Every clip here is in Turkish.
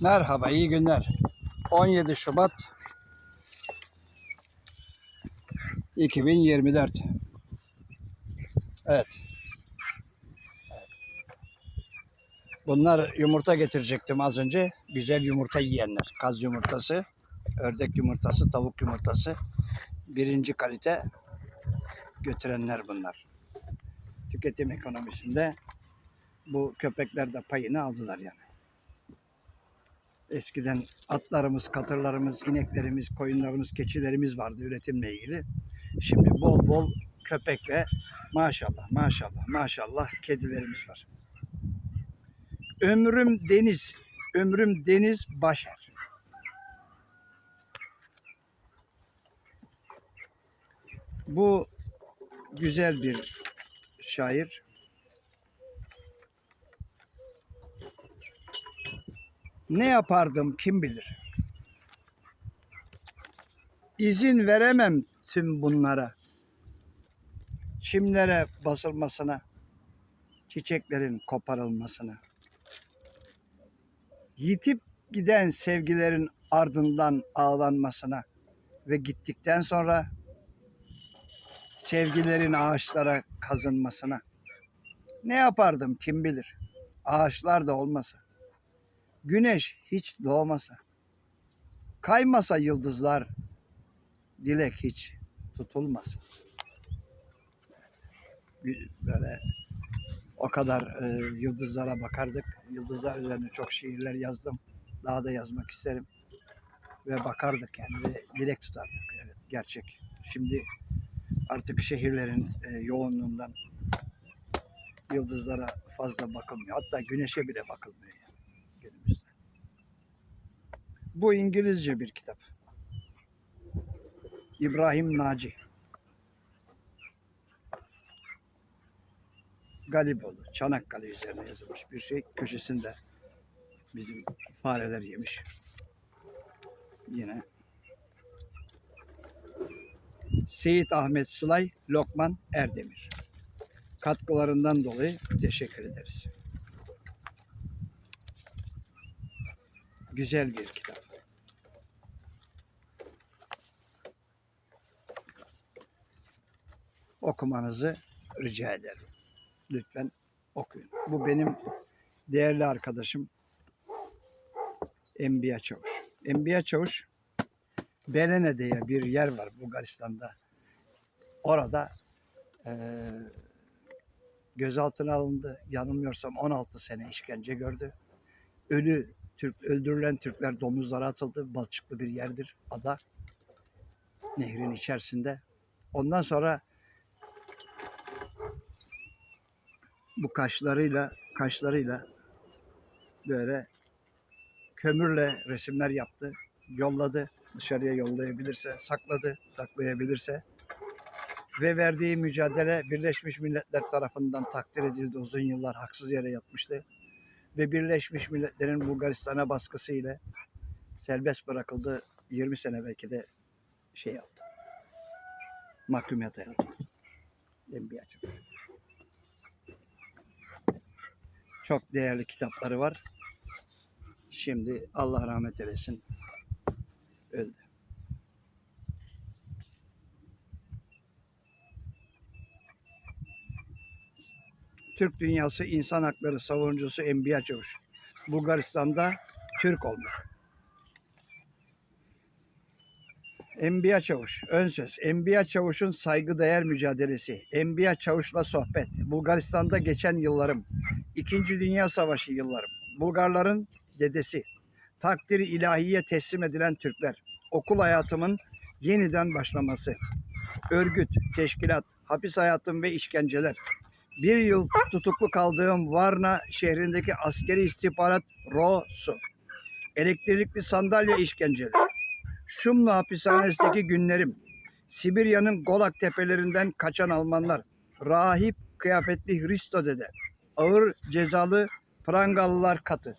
Merhaba, iyi günler. 17 Şubat 2024. Evet. Bunlar yumurta getirecektim az önce. Güzel yumurta yiyenler. Kaz yumurtası, ördek yumurtası, tavuk yumurtası. Birinci kalite götürenler bunlar. Tüketim ekonomisinde bu köpekler de payını aldılar yani. Eskiden atlarımız, katırlarımız, ineklerimiz, koyunlarımız, keçilerimiz vardı üretimle ilgili. Şimdi bol bol köpek ve maşallah, maşallah, maşallah kedilerimiz var. Ömrüm deniz, ömrüm deniz başer. Bu güzel bir şair. Ne yapardım kim bilir. İzin veremem tüm bunlara. Çimlere basılmasına, çiçeklerin koparılmasına. Yitip giden sevgilerin ardından ağlanmasına ve gittikten sonra sevgilerin ağaçlara kazınmasına. Ne yapardım kim bilir. Ağaçlar da olmasa. Güneş hiç doğmasa. Kaymasa yıldızlar. Dilek hiç tutulmasa. Evet. Böyle o kadar e, yıldızlara bakardık. Yıldızlar üzerine çok şiirler yazdım. Daha da yazmak isterim. Ve bakardık yani ve dilek tutardık. Evet gerçek. Şimdi artık şehirlerin e, yoğunluğundan yıldızlara fazla bakılmıyor. Hatta güneşe bile bakılmıyor yani günümüzde. Bu İngilizce bir kitap. İbrahim Naci. Galiboğlu, Çanakkale üzerine yazılmış bir şey. Köşesinde bizim fareler yemiş. Yine Seyit Ahmet Sılay, Lokman Erdemir. Katkılarından dolayı teşekkür ederiz. Güzel bir kitap. Okumanızı rica ederim. Lütfen okuyun. Bu benim değerli arkadaşım Enbiya Çavuş. Enbiya Çavuş Belene diye bir yer var Bulgaristan'da. Orada eee gözaltına alındı. Yanılmıyorsam 16 sene işkence gördü. Ölü Türk öldürülen Türkler domuzlara atıldı. Balçıklı bir yerdir ada. Nehrin içerisinde. Ondan sonra bu kaşlarıyla kaşlarıyla böyle kömürle resimler yaptı. Yolladı. Dışarıya yollayabilirse, sakladı, saklayabilirse ve verdiği mücadele Birleşmiş Milletler tarafından takdir edildi. Uzun yıllar haksız yere yatmıştı. Ve Birleşmiş Milletler'in Bulgaristan'a baskısı ile serbest bırakıldı. 20 sene belki de şey yaptı. Mahkumiyete yatırdı. Enbiya Çavuş. Çok değerli kitapları var. Şimdi Allah rahmet eylesin. Öldü. Türk dünyası insan hakları savunucusu Enbiya Çavuş. Bulgaristan'da Türk olmak. Enbiya Çavuş, ön söz. Enbiya Çavuş'un saygıdeğer mücadelesi. Enbiya Çavuş'la sohbet. Bulgaristan'da geçen yıllarım. İkinci Dünya Savaşı yıllarım. Bulgarların dedesi. Takdiri ilahiye teslim edilen Türkler. Okul hayatımın yeniden başlaması. Örgüt, teşkilat, hapis hayatım ve işkenceler. Bir yıl tutuklu kaldığım Varna şehrindeki askeri istihbarat ROSU. Elektrikli sandalye işkenceleri. Şumlu hapishanesindeki günlerim. Sibirya'nın Golak tepelerinden kaçan Almanlar. Rahip kıyafetli Hristo dede. Ağır cezalı Prangalılar katı.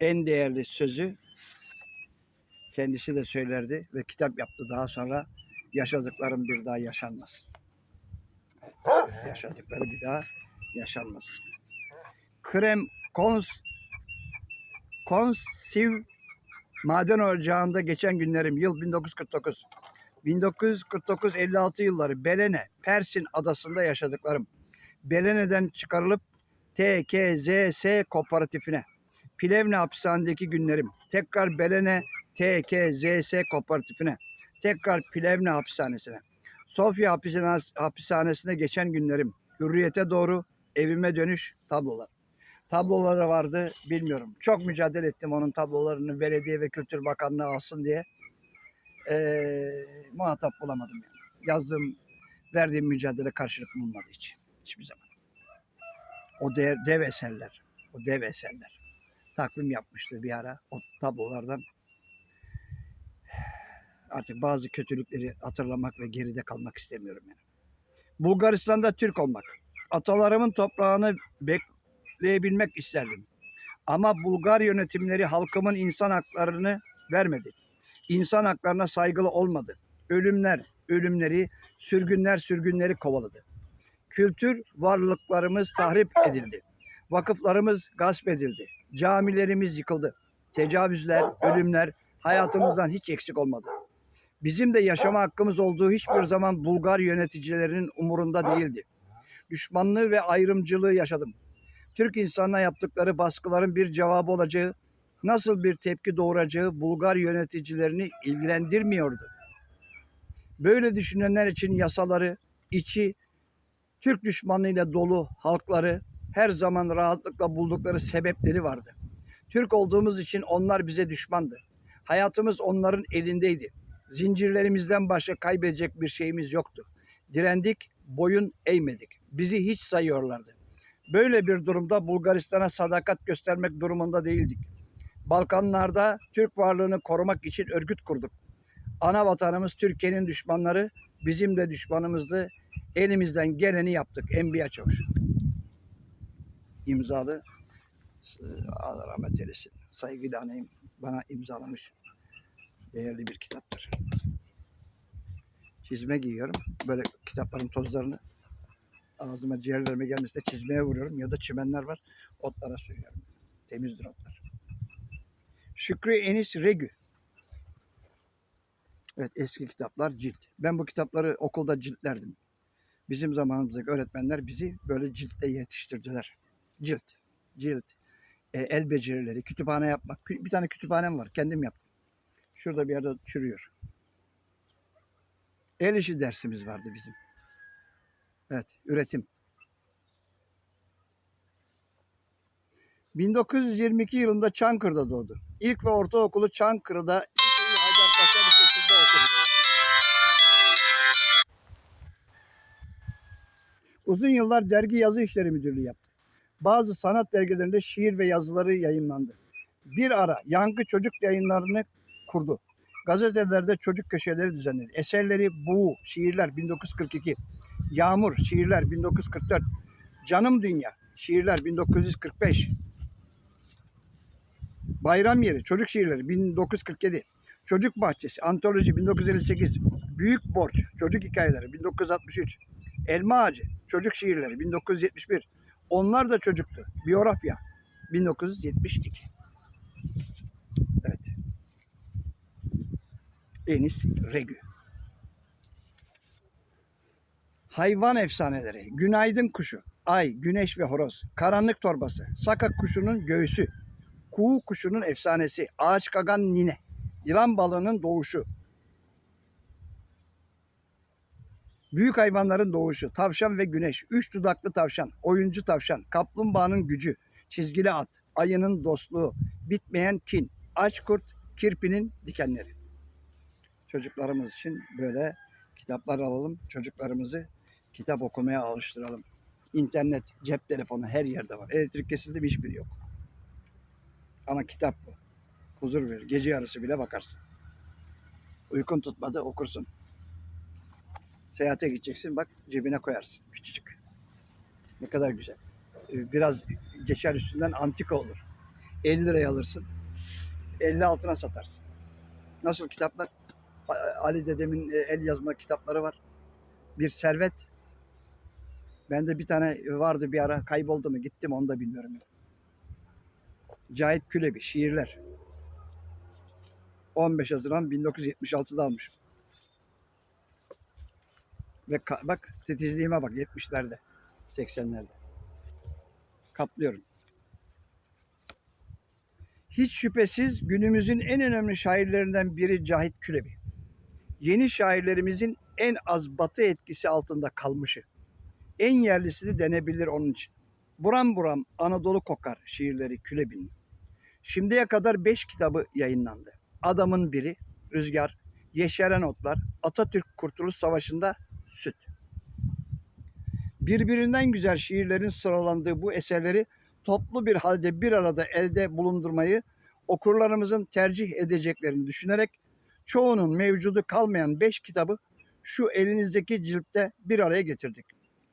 En değerli sözü kendisi de söylerdi ve kitap yaptı daha sonra yaşadıklarım bir daha yaşanmaz. Evet, yaşadıkları bir daha yaşanmasın. Krem Kons Konsiv maden ocağında geçen günlerim yıl 1949. 1949-56 yılları Belene, Persin adasında yaşadıklarım. Belene'den çıkarılıp TKZS kooperatifine. Plevne hapishanedeki günlerim. Tekrar Belene TKZS kooperatifine. Tekrar Plevne hapishanesine. Sofya hapishanes- hapishanesine geçen günlerim. Hürriyete doğru evime dönüş tablolar. Tabloları vardı bilmiyorum. Çok mücadele ettim onun tablolarını belediye ve kültür bakanlığı alsın diye. Ee, muhatap bulamadım yani. Yazdığım, verdiğim mücadele karşılık bulmadı hiç. Hiçbir zaman. O dev, dev eserler. O dev eserler. Takvim yapmıştı bir ara o tablolardan. Artık bazı kötülükleri hatırlamak ve geride kalmak istemiyorum yani. Bulgaristan'da Türk olmak. Atalarımın toprağını bekleyebilmek isterdim. Ama Bulgar yönetimleri halkımın insan haklarını vermedi. İnsan haklarına saygılı olmadı. Ölümler, ölümleri, sürgünler, sürgünleri kovaladı. Kültür varlıklarımız tahrip edildi. Vakıflarımız gasp edildi. Camilerimiz yıkıldı. Tecavüzler, ölümler hayatımızdan hiç eksik olmadı. Bizim de yaşama hakkımız olduğu hiçbir zaman Bulgar yöneticilerinin umurunda değildi. Düşmanlığı ve ayrımcılığı yaşadım. Türk insanına yaptıkları baskıların bir cevabı olacağı, nasıl bir tepki doğuracağı Bulgar yöneticilerini ilgilendirmiyordu. Böyle düşünenler için yasaları, içi Türk düşmanlığıyla dolu halkları her zaman rahatlıkla buldukları sebepleri vardı. Türk olduğumuz için onlar bize düşmandı. Hayatımız onların elindeydi. Zincirlerimizden başka kaybedecek bir şeyimiz yoktu. Direndik, boyun eğmedik. Bizi hiç sayıyorlardı. Böyle bir durumda Bulgaristan'a sadakat göstermek durumunda değildik. Balkanlarda Türk varlığını korumak için örgüt kurduk. Ana vatanımız Türkiye'nin düşmanları bizim de düşmanımızdı. Elimizden geleni yaptık. Enbiya Çavuş. İmzalı e, Allah rahmet eylesin. Saygıyla anayım bana imzalamış. Değerli bir kitaptır. Çizme giyiyorum. Böyle kitapların tozlarını ağzıma ciğerlerime gelmesine çizmeye vuruyorum ya da çimenler var. Otlara sürüyorum. Temizdir otlar. Şükrü Enis Regü. Evet eski kitaplar cilt. Ben bu kitapları okulda ciltlerdim. Bizim zamanımızdaki öğretmenler bizi böyle ciltle yetiştirdiler. Cilt, cilt, e, el becerileri, kütüphane yapmak. Bir tane kütüphanem var, kendim yaptım. Şurada bir yerde çürüyor. El işi dersimiz vardı bizim. Evet, üretim. 1922 yılında Çankırı'da doğdu. İlk ve ortaokulu Çankırı'da. Uzun yıllar dergi yazı işleri müdürlüğü yaptı. Bazı sanat dergilerinde şiir ve yazıları yayınlandı. Bir ara Yankı Çocuk yayınlarını kurdu. Gazetelerde çocuk köşeleri düzenledi. Eserleri Buğu, şiirler 1942, Yağmur, şiirler 1944, Canım Dünya, şiirler 1945, Bayram Yeri, çocuk şiirleri 1947, Çocuk Bahçesi, Antoloji 1958, Büyük Borç, çocuk hikayeleri 1963, Elma Ağacı, çocuk şiirleri 1971, Onlar da Çocuktu, Biyografya 1972. Evet. Enis Regü. Hayvan efsaneleri. Günaydın kuşu. Ay, güneş ve horoz. Karanlık torbası. Saka kuşunun göğsü. Kuğu kuşunun efsanesi. Ağaç kagan nine. Yılan balığının doğuşu. Büyük hayvanların doğuşu. Tavşan ve güneş. Üç dudaklı tavşan. Oyuncu tavşan. Kaplumbağanın gücü. Çizgili at. Ayının dostluğu. Bitmeyen kin. Aç kurt. Kirpinin dikenleri. Çocuklarımız için böyle kitaplar alalım. Çocuklarımızı kitap okumaya alıştıralım. İnternet, cep telefonu her yerde var. Elektrik kesildi mi hiçbiri yok. Ama kitap bu. Huzur verir. Gece yarısı bile bakarsın. Uykun tutmadı okursun. Seyahate gideceksin bak cebine koyarsın. Küçücük. Ne kadar güzel. Ee, Biraz geçer üstünden antika olur. 50 liraya alırsın. 50 altına satarsın. Nasıl kitaplar? Ali dedemin e, el yazma kitapları var. Bir servet. Bende bir tane vardı bir ara kayboldu mu gitti mi onu da bilmiyorum. Cahit Külebi şiirler. 15 Haziran 1976'da almışım. Ve bak titizliğime bak 70'lerde, 80'lerde. Kaplıyorum. Hiç şüphesiz günümüzün en önemli şairlerinden biri Cahit Külebi. Yeni şairlerimizin en az batı etkisi altında kalmışı. En yerlisi de denebilir onun için. Buram buram Anadolu kokar şiirleri Külebi'nin. Şimdiye kadar beş kitabı yayınlandı. Adamın biri, Rüzgar, Yeşeren Otlar, Atatürk Kurtuluş Savaşı'nda Süt. Birbirinden güzel şiirlerin sıralandığı bu eserleri toplu bir halde bir arada elde bulundurmayı okurlarımızın tercih edeceklerini düşünerek çoğunun mevcudu kalmayan beş kitabı şu elinizdeki ciltte bir araya getirdik.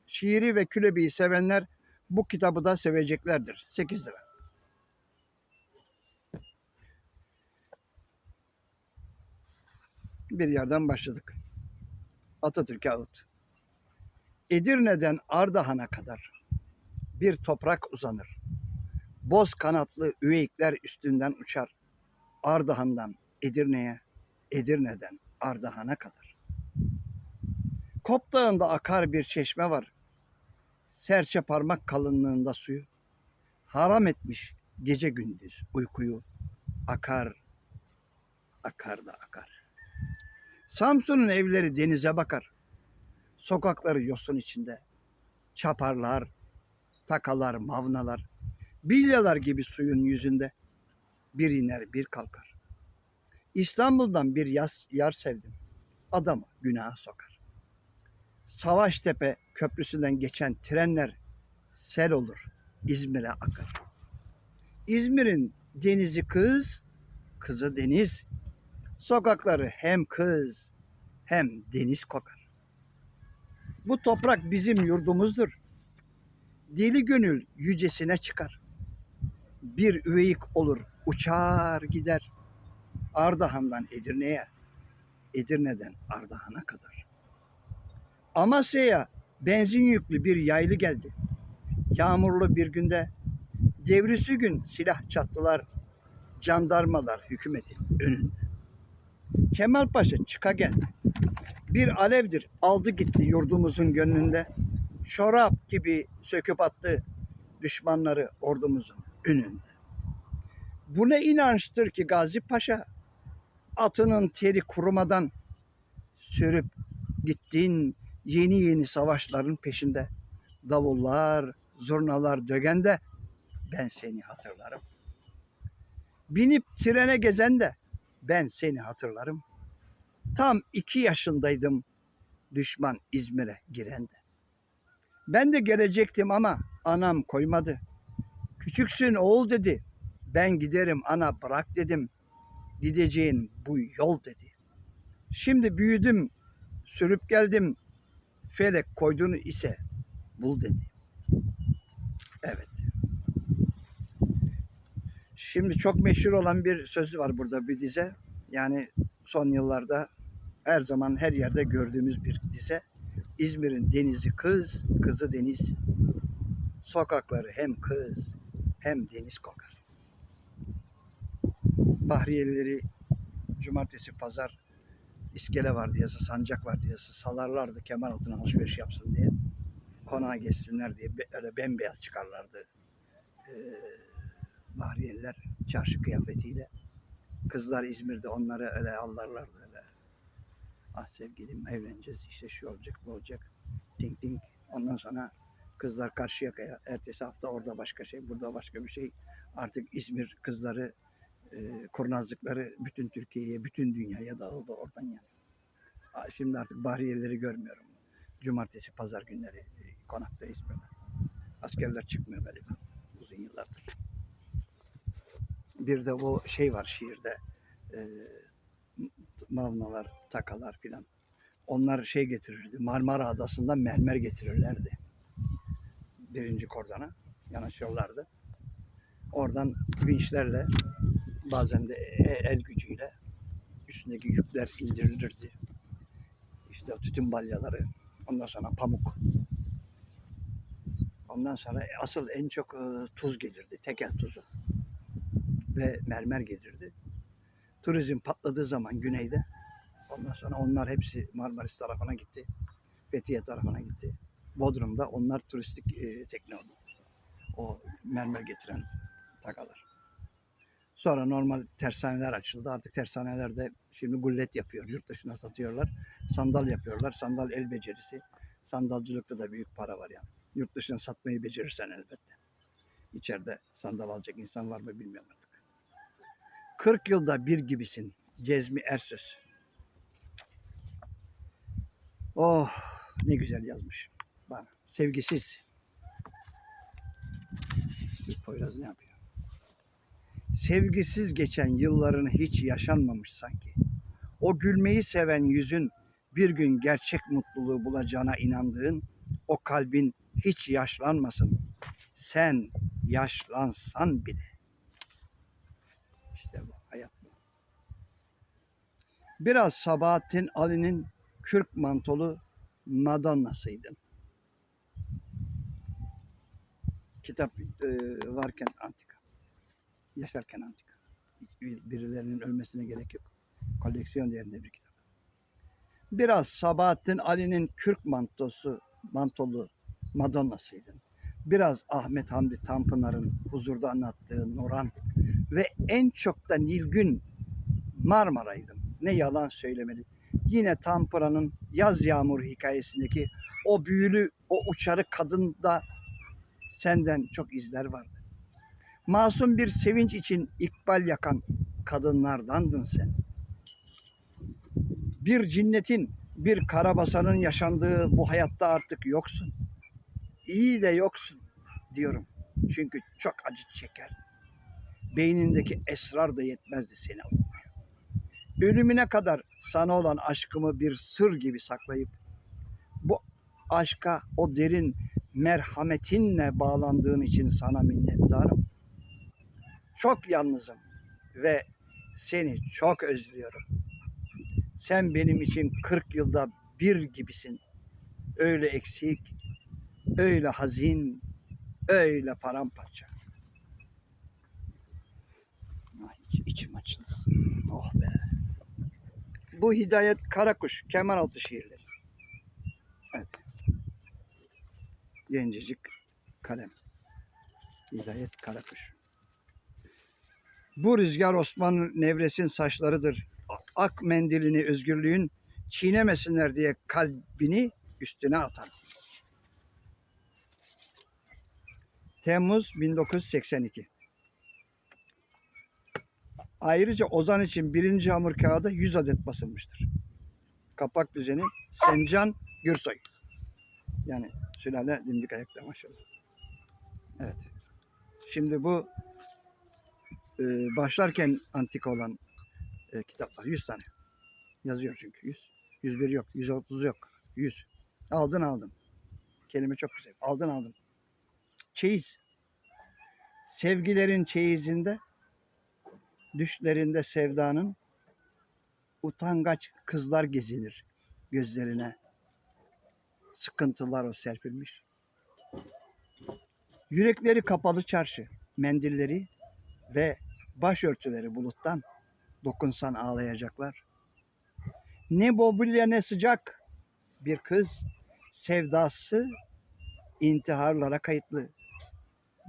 Şiiri ve külebiyi sevenler bu kitabı da seveceklerdir. 8 lira. Bir yerden başladık. Atatürk'e ağıt. Edirne'den Ardahan'a kadar bir toprak uzanır. Boz kanatlı üveyikler üstünden uçar. Ardahan'dan Edirne'ye, Edirne'den Ardahan'a kadar. Kop Dağı'nda akar bir çeşme var. Serçe parmak kalınlığında suyu. Haram etmiş gece gündüz uykuyu. Akar, akar da akar. Samsun'un evleri denize bakar. Sokakları yosun içinde. Çaparlar, takalar, mavnalar, bilyalar gibi suyun yüzünde. Bir iner bir kalkar. İstanbul'dan bir yaz, yar sevdim. Adamı günaha sokar. Savaştepe köprüsünden geçen trenler sel olur, İzmir'e akar. İzmir'in denizi kız, kızı deniz. Sokakları hem kız hem deniz kokar. Bu toprak bizim yurdumuzdur. Deli gönül yücesine çıkar. Bir üveyik olur, uçar gider. Ardahan'dan Edirne'ye, Edirne'den Ardahan'a kadar. Amasya'ya benzin yüklü bir yaylı geldi. Yağmurlu bir günde devrisi gün silah çattılar. Jandarmalar hükümetin önünde. Kemal Paşa çıka geldi. Bir alevdir aldı gitti yurdumuzun gönlünde. Çorap gibi söküp attı düşmanları ordumuzun önünde. Bu ne inançtır ki Gazi Paşa atının teri kurumadan sürüp gittin yeni yeni savaşların peşinde. Davullar, zurnalar dögende ben seni hatırlarım. Binip trene gezen de ben seni hatırlarım. Tam iki yaşındaydım düşman İzmir'e girende. Ben de gelecektim ama anam koymadı. Küçüksün oğul dedi. Ben giderim ana bırak dedim. Gideceğin bu yol dedi. Şimdi büyüdüm, sürüp geldim. Felek koyduğunu ise bul dedi. Evet. Şimdi çok meşhur olan bir sözü var burada bir dize. Yani son yıllarda her zaman her yerde gördüğümüz bir dize. İzmir'in denizi kız, kızı deniz. Sokakları hem kız hem deniz kokar. Bahriyelileri cumartesi pazar iskele var diyesi, sancak var diyesi salarlardı kemer altına alışveriş yapsın diye. Konağa geçsinler diye öyle bembeyaz çıkarlardı. Ee, Bahriyeliler çarşı kıyafetiyle. Kızlar İzmir'de onları öyle allarlardı öyle. Ah sevgilim evleneceğiz işte şu olacak bu olacak. Ding ding. Ondan sonra kızlar Karşıyaka'ya. Ertesi hafta orada başka şey, burada başka bir şey. Artık İzmir kızları e, kurnazlıkları bütün Türkiye'ye, bütün dünyaya dağıldı oradan yani. Şimdi artık bariyeleri görmüyorum. Cumartesi, pazar günleri e, konakta İzmir'de. Askerler çıkmıyor galiba uzun yıllardır. Bir de o şey var şiirde. E, mavnalar, takalar filan. Onlar şey getirirdi. Marmara Adası'ndan mermer getirirlerdi. Birinci kordona yanaşıyorlardı. Oradan vinçlerle bazen de e- el gücüyle üstündeki yükler indirilirdi. İşte o tütün balyaları, ondan sonra pamuk. Ondan sonra asıl en çok e, tuz gelirdi, tekel tuzu. ve mermer gelirdi. Turizm patladığı zaman güneyde ondan sonra onlar hepsi Marmaris tarafına gitti. Fethiye tarafına gitti. Bodrum'da onlar turistik e, tekne oldu. O mermer getiren takalar. Sonra normal tersaneler açıldı. Artık tersanelerde şimdi gullet yapıyor. Yurt dışına satıyorlar. Sandal yapıyorlar. Sandal el becerisi. Sandalcılıkta da büyük para var yani. Yurt dışına satmayı becerirsen elbette. İçeride sandal alacak insan var mı bilmiyorum artık. 40 yılda bir gibisin. Cezmi Ersöz. Oh ne güzel yazmış bana. Sevgisiz. Bir Poyraz ne yapıyor? Sevgisiz geçen yıllarını hiç yaşanmamış sanki. O gülmeyi seven yüzün bir gün gerçek mutluluğu bulacağına inandığın o kalbin hiç yaşlanmasın. Sen yaşlansan bile. İşte bu hayat bu. Biraz Sabahattin Ali'nin kürk mantolu Madonna'sıydın. Kitap e, varken antika. Yaşarken antika. Hiç Birilerinin ölmesine gerek yok. Koleksiyon değerinde bir kitap. Biraz Sabahattin Ali'nin kürk mantosu, mantolu Madonna'sıydın. Biraz Ahmet Hamdi Tanpınar'ın huzurda anlattığı Noran ve en çok da Nilgün Marmara'ydın. Ne yalan söylemeli. Yine Tanpınar'ın Yaz Yağmuru hikayesindeki o büyülü, o uçarı kadında senden çok izler vardı. Masum bir sevinç için ikbal yakan kadınlardandın sen. Bir cinnetin, bir karabasanın yaşandığı bu hayatta artık yoksun. İyi de yoksun diyorum. Çünkü çok acı çeker. Beynindeki esrar da yetmezdi seni avutmaya. Ölümüne kadar sana olan aşkımı bir sır gibi saklayıp bu aşka o derin merhametinle bağlandığın için sana minnettarım. Çok yalnızım ve seni çok özlüyorum. Sen benim için 40 yılda bir gibisin. Öyle eksik, öyle hazin, öyle paramparça. İç- içim açıldı. Oh be. Bu Hidayet Karakuş, Kemeraltı şiirleri. Evet. Gencecik kalem. Hidayet Karakuş. Bu rüzgar Osman Nevres'in saçlarıdır. Ak mendilini özgürlüğün çiğnemesinler diye kalbini üstüne atan. Temmuz 1982. Ayrıca Ozan için birinci hamur kağıdı 100 adet basılmıştır. Kapak düzeni Sencan Gürsoy. Yani sülale dimdik ayakta maşallah. Evet. Şimdi bu e, başlarken antika olan e, kitaplar 100 tane. Yazıyor çünkü 100. 101 yok, 130 yok. 100. Aldın aldın. Kelime çok güzel. Aldın aldın. Çeyiz. Sevgilerin çeyizinde, düşlerinde sevdanın utangaç kızlar gezinir gözlerine. Sıkıntılar o serpilmiş. Yürekleri kapalı çarşı, mendilleri ve başörtüleri buluttan dokunsan ağlayacaklar. Ne mobilya ne sıcak bir kız sevdası intiharlara kayıtlı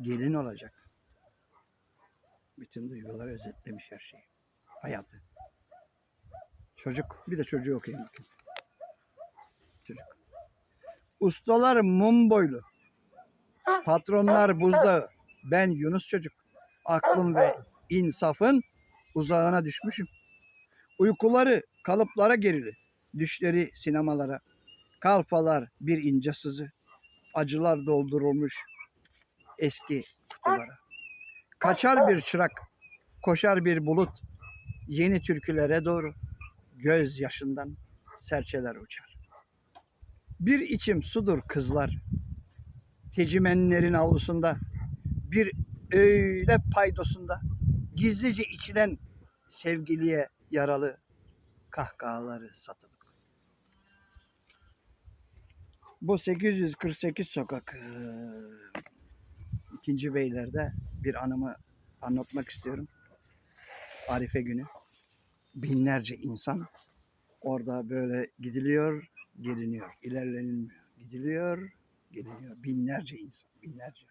gelin olacak. Bütün duyguları özetlemiş her şeyi. Hayatı. Çocuk. Bir de çocuğu okuyayım bakayım. Çocuk. Ustalar mum boylu. Patronlar buzdağı. Ben Yunus çocuk. Aklım ve insafın uzağına düşmüşüm. Uykuları kalıplara gerili. Düşleri sinemalara. Kalfalar bir ince sızı. Acılar doldurulmuş eski kutulara. Kaçar bir çırak, koşar bir bulut. Yeni türkülere doğru göz yaşından serçeler uçar. Bir içim sudur kızlar. Tecimenlerin avlusunda bir öyle paydosunda gizlice içilen sevgiliye yaralı kahkahaları satılık. Bu 848 sokak ikinci beylerde bir anımı anlatmak istiyorum. Arife günü. Binlerce insan orada böyle gidiliyor, geliniyor. İlerlenilmiyor. Gidiliyor, geliniyor. Binlerce insan, binlerce.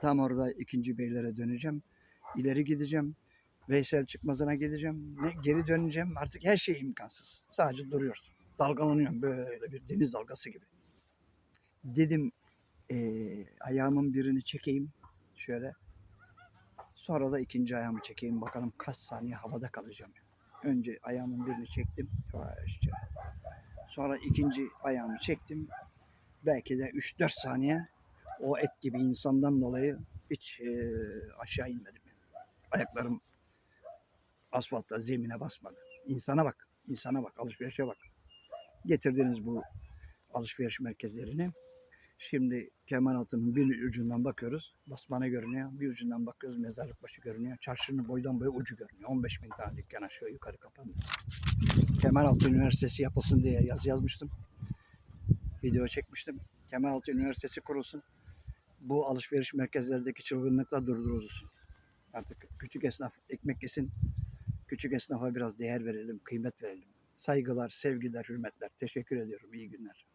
Tam orada ikinci beylere döneceğim. İleri gideceğim. Veysel çıkmazına gideceğim. Ne geri döneceğim. Artık her şey imkansız. Sadece duruyorsun. Dalgalanıyorum böyle bir deniz dalgası gibi. Dedim eee, ayağımın birini çekeyim şöyle. Sonra da ikinci ayağımı çekeyim. Bakalım kaç saniye havada kalacağım. Önce ayağımın birini çektim. Yavaşça. Sonra ikinci ayağımı çektim. Belki de 3-4 saniye o et gibi insandan dolayı hiç eee, aşağı inmedim. Ayaklarım asfaltta zemine basmadı. İnsana bak, insana bak, alışverişe bak. Getirdiniz bu alışveriş merkezlerini. Şimdi Kemalaltı'nın bir ucundan bakıyoruz. Basmane görünüyor. Bir ucundan bakıyoruz mezarlık başı görünüyor. Çarşının boydan boya ucu görünüyor. 15 bin tane dükkan aşağı yukarı kapandı. Kemalaltı Üniversitesi yapılsın diye yazı yazmıştım. Video çekmiştim. Kemalaltı Üniversitesi kurulsun. Bu alışveriş merkezlerdeki çılgınlıkla durdurulsun. Artık küçük esnaf ekmek yesin. Küçük esnafa biraz değer verelim, kıymet verelim. Saygılar, sevgiler, hürmetler. Teşekkür ediyorum. İyi günler.